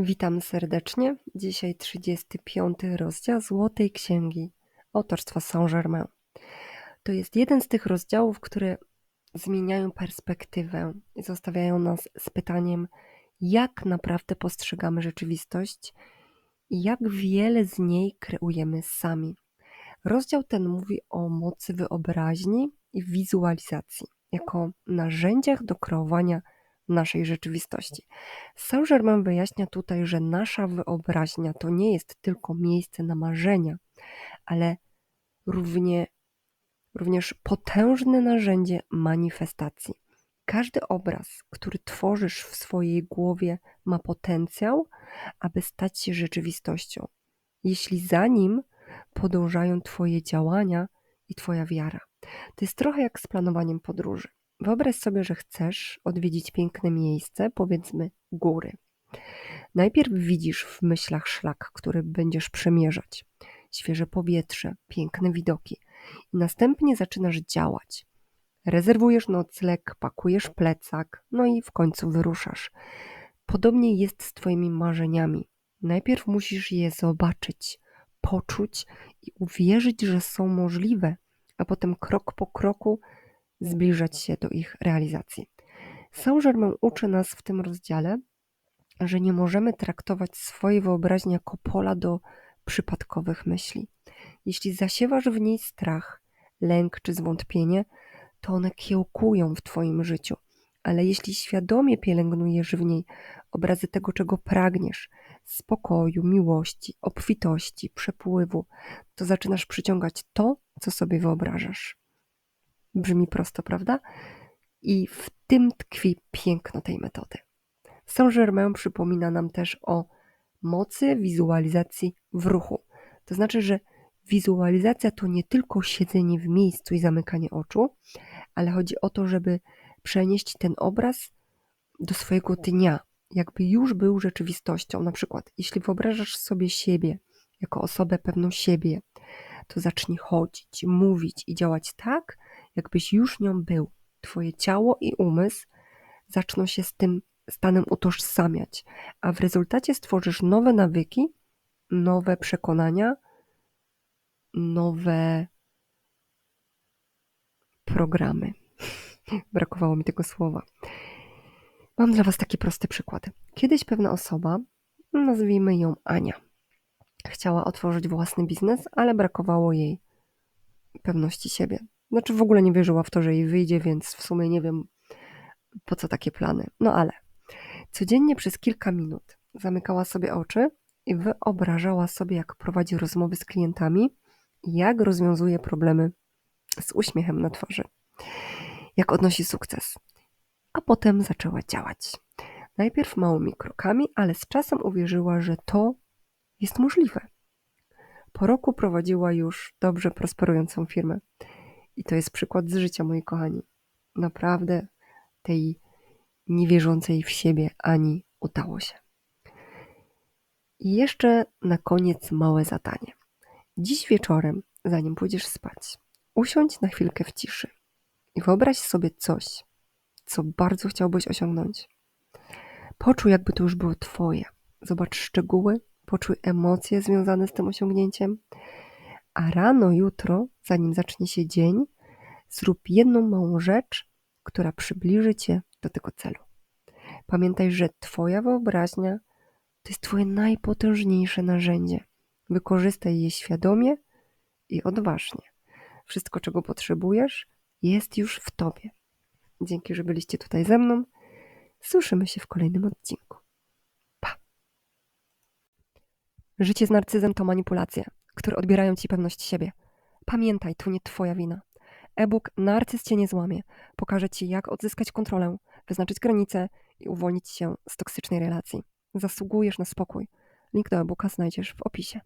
Witam serdecznie. Dzisiaj 35 rozdział Złotej Księgi autorstwa Saint-Germain. To jest jeden z tych rozdziałów, które zmieniają perspektywę i zostawiają nas z pytaniem, jak naprawdę postrzegamy rzeczywistość i jak wiele z niej kreujemy sami. Rozdział ten mówi o mocy wyobraźni i wizualizacji jako narzędziach do kreowania naszej rzeczywistości. Saint-Germain wyjaśnia tutaj, że nasza wyobraźnia to nie jest tylko miejsce na marzenia, ale równie, również potężne narzędzie manifestacji. Każdy obraz, który tworzysz w swojej głowie, ma potencjał, aby stać się rzeczywistością, jeśli za nim podążają Twoje działania i Twoja wiara. To jest trochę jak z planowaniem podróży. Wyobraź sobie, że chcesz odwiedzić piękne miejsce, powiedzmy góry. Najpierw widzisz w myślach szlak, który będziesz przemierzać, świeże powietrze, piękne widoki, i następnie zaczynasz działać. Rezerwujesz nocleg, pakujesz plecak, no i w końcu wyruszasz. Podobnie jest z Twoimi marzeniami. Najpierw musisz je zobaczyć, poczuć i uwierzyć, że są możliwe, a potem krok po kroku zbliżać się do ich realizacji. Saint-Germain uczy nas w tym rozdziale, że nie możemy traktować swojej wyobraźni jako pola do przypadkowych myśli. Jeśli zasiewasz w niej strach, lęk czy zwątpienie, to one kiełkują w Twoim życiu. Ale jeśli świadomie pielęgnujesz w niej obrazy tego, czego pragniesz, spokoju, miłości, obfitości, przepływu, to zaczynasz przyciągać to, co sobie wyobrażasz. Brzmi prosto, prawda? I w tym tkwi piękno tej metody. Saint-Germain przypomina nam też o mocy wizualizacji w ruchu. To znaczy, że wizualizacja to nie tylko siedzenie w miejscu i zamykanie oczu, ale chodzi o to, żeby przenieść ten obraz do swojego dnia, jakby już był rzeczywistością. Na przykład, jeśli wyobrażasz sobie siebie jako osobę pewną siebie, to zacznij chodzić, mówić i działać tak, jakbyś już nią był. Twoje ciało i umysł zaczną się z tym stanem utożsamiać, a w rezultacie stworzysz nowe nawyki, nowe przekonania, nowe programy. Brakowało mi tego słowa. Mam dla Was taki prosty przykład. Kiedyś pewna osoba, nazwijmy ją Ania, chciała otworzyć własny biznes, ale brakowało jej pewności siebie. Znaczy w ogóle nie wierzyła w to, że jej wyjdzie, więc w sumie nie wiem po co takie plany. No ale codziennie przez kilka minut zamykała sobie oczy i wyobrażała sobie, jak prowadzi rozmowy z klientami jak rozwiązuje problemy z uśmiechem na twarzy. Jak odnosi sukces. A potem zaczęła działać. Najpierw małymi krokami, ale z czasem uwierzyła, że to jest możliwe. Po roku prowadziła już dobrze prosperującą firmę. I to jest przykład z życia, moi kochani. Naprawdę tej niewierzącej w siebie Ani udało się. I jeszcze na koniec małe zadanie. Dziś wieczorem, zanim pójdziesz spać, usiądź na chwilkę w ciszy i wyobraź sobie coś, co bardzo chciałbyś osiągnąć. Poczuj, jakby to już było Twoje. Zobacz szczegóły, poczuj emocje związane z tym osiągnięciem a rano jutro, zanim zacznie się dzień, zrób jedną małą rzecz, która przybliży cię do tego celu. Pamiętaj, że Twoja wyobraźnia to jest Twoje najpotężniejsze narzędzie. Wykorzystaj je świadomie i odważnie. Wszystko, czego potrzebujesz, jest już w Tobie. Dzięki, że byliście tutaj ze mną. Słyszymy się w kolejnym odcinku. Pa! Życie z narcyzem to manipulacja które odbierają ci pewność siebie. Pamiętaj, to nie twoja wina. E-book Narcyz cię nie złamie. Pokaże ci, jak odzyskać kontrolę, wyznaczyć granice i uwolnić się z toksycznej relacji. Zasługujesz na spokój. Link do e-booka znajdziesz w opisie.